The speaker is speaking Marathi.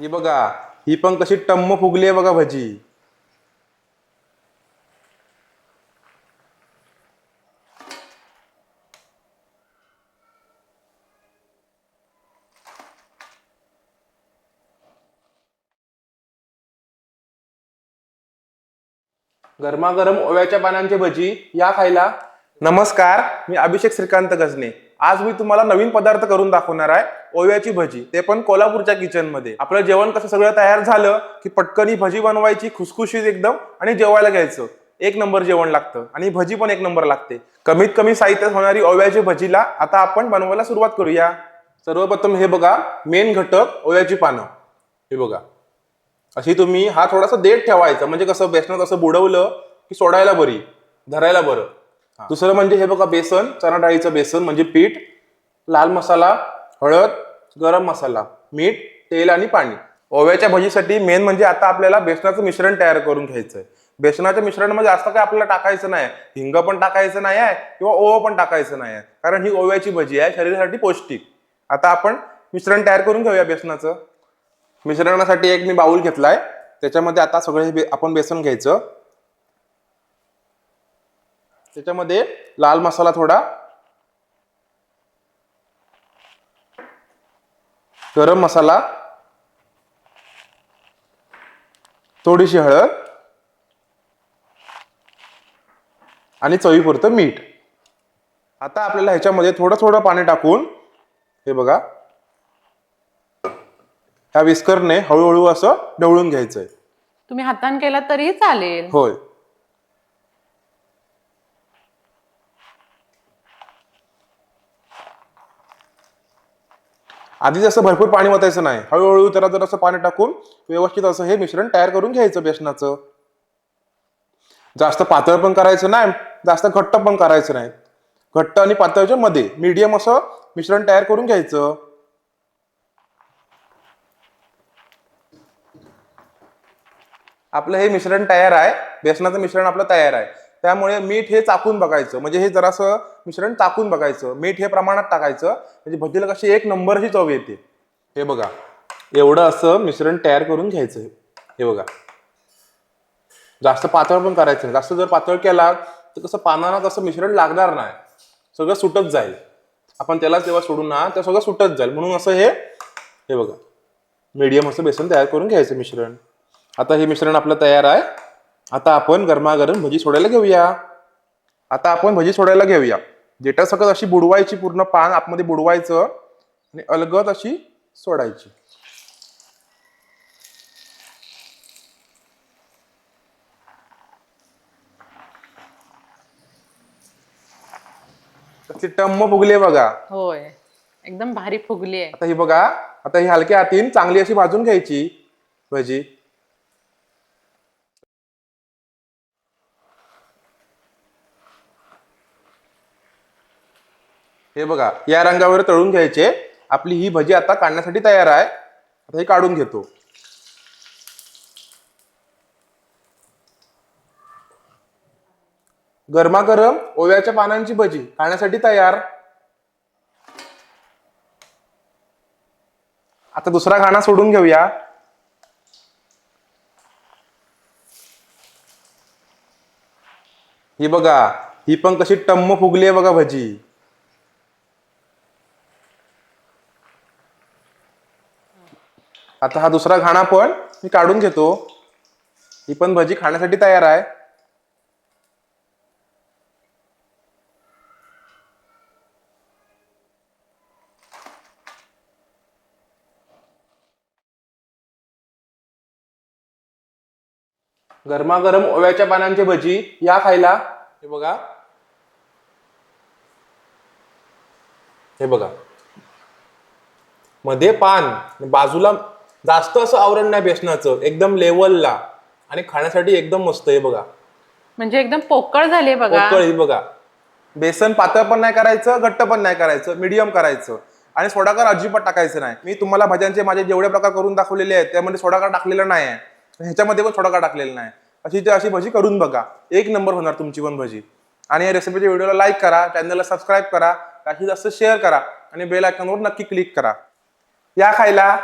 ही बघा ही पण कशी टम्म फुगली आहे बघा भजी. गरमागरम ओव्याच्या पानांची भजी या खायला. नमस्कार मी अभिषेक श्रीकांत गजने. आज मी तुम्हाला नवीन पदार्थ करून दाखवणार आहे ओव्याची भजी. ते पण कोल्हापूरच्या किचनमध्ये. आपलं जेवण कसं सगळं तयार झालं की पटकन ही भजी बनवायची खुसखुशीत एकदम आणि जेवायला घ्यायचं. एक नंबर जेवण लागतं. आणि भजी पण एक नंबर लागते. कमीत कमी साहित्यात होणारी ओव्याची भजीला आता आपण बनवायला सुरुवात करूया. सर्वप्रथम हे बघा मेन घटक ओव्याची पानं. हे बघा. अशी तुम्ही हा थोडासा देठ ठेवायचा. म्हणजे कसं बेसनात असं बुडवलं की सोडायला बरी धरायला बरं. दुसरं म्हणजे हे बघा बेसन चणा डाळीचं बेसन म्हणजे पीठ लाल मसाला हळद गरम मसाला मीठ तेल आणि पाणी. ओव्याच्या भजीसाठी मेन म्हणजे आता आपल्याला बेसनाचं मिश्रण तयार करून घ्यायचं आहे बेसनाच्या मिश्रणामध्ये म्हणजे असं काय आपल्याला टाकायचं नाही. हिंग पण टाकायचं नाही आहे किंवा ओवं पण टाकायचं नाही आहे. कारण ही ओव्याची भजी आहे शरीरासाठी पौष्टिक. आता आपण मिश्रण तयार करून घेऊया बेसनाचं. मिश्रणासाठी एक मी बाउल घेतलाय. त्याच्यामध्ये आता सगळे बे- आपण बेसन घ्यायचं. त्याच्यामध्ये लाल मसाला थोडा गरम मसाला थोडीशी हळद आणि चवीपुरतं मीठ. आता आपल्याला ह्याच्यामध्ये थोडं थोडं पाणी टाकून हे बघा ह्या विस्करने हळूहळू असं ढवळून घ्यायचंय. तुम्ही हातान केला तरीही चालेल. होय. आधी जसं भरपूर पाणी ओतायचं नाही. हळूहळू जरा जर असं पाणी टाकून व्यवस्थित असं हे मिश्रण तयार करून घ्यायचं बेसनाचं. जास्त पातळ पण करायचं नाही जास्त घट्ट पण करायचं नाही. घट्ट आणि पातळच्या मध्ये मीडियम असं मिश्रण तयार करून घ्यायचं. आपलं हे मिश्रण तयार आहे बेसनाचं मिश्रण आपलं तयार आहे. त्यामुळे मीठ हे चाकून बघायचं. म्हणजे हे जरासं मिश्रण टाकून बघायचं. मीठ हे प्रमाणात टाकायचं. म्हणजे भजीला कशी एक नंबरची चव येते. हे बघा. एवढं असं मिश्रण तयार करून घ्यायचं. हे बघा. जास्त पातळ पण करायचं नाही. जास्त जर पातळ केला तर कसं पानाला तसं मिश्रण लागणार नाही. सगळं सुटत जाईल. आपण त्याला तेव्हा सोडून ना ते सगळं सुटत जाईल. म्हणून असं हे हे बघा. मीडियम असं बेसन तयार करून घ्यायचं मिश्रण. आता हे मिश्रण आपलं तयार आहे. आता आपण गरमागरम भजी सोडायला घेऊया. आता आपण भजी सोडायला घेऊया. जेटा सकट अशी बुडवायची पूर्ण पान आतमध्ये बुडवायचं आणि अलगद अशी सोडायची. टम्म फुगली आहे बघा. होय. एकदम भारी फुगली आहे. आता ही बघा आता ही हलक्या हातीन चांगली अशी भाजून घ्यायची. भजी. हे बघा या रंगावर तळून घ्यायचे. आपली ही भजी आता काढण्यासाठी तयार आहे. आता ही काढून घेतो. गरमागरम ओव्याच्या पानांची भजी खाण्यासाठी तयार. आता दुसरा खाणा सोडून घेऊया. ही बघा ही पण कशी टम्म फुगली आहे बघा भजी. आता हा दुसरा घाणा पण मी काढून घेतो. ही पण भजी खाण्यासाठी तयार आहे. गरमागरम ओव्याच्या पानांची भजी या खायला. हे बघा. हे बघा. मध्ये पान बाजूला जास्त असं आवरण नाही बेसनाचं एकदम लेवलला आणि खाण्यासाठी एकदम मस्त आहे बघा. म्हणजे एकदम पोकळ झाली बघा. पोकळ ही बघा. बेसन पातळ पण नाही करायचं घट्ट पण नाही करायचं मिडियम करायचं. आणि सोडाकार अजिबात टाकायचं नाही. मी तुम्हाला भाज्यांचे माझे जेवढे प्रकार करून दाखवलेले आहेत त्यामध्ये सोडाकार टाकलेला नाही आहे. ह्याच्यामध्ये पण सोडाकार टाकलेला नाही. अशी ते अशी भजी करून बघा. एक नंबर होणार तुमची पण भजी. आणि या रेसिपीच्या व्हिडिओला लाईक करा चॅनलला सबस्क्राईब करा जास्तीत जास्त शेअर करा आणि बेल आयकॉनवर नक्की क्लिक करा. या खायला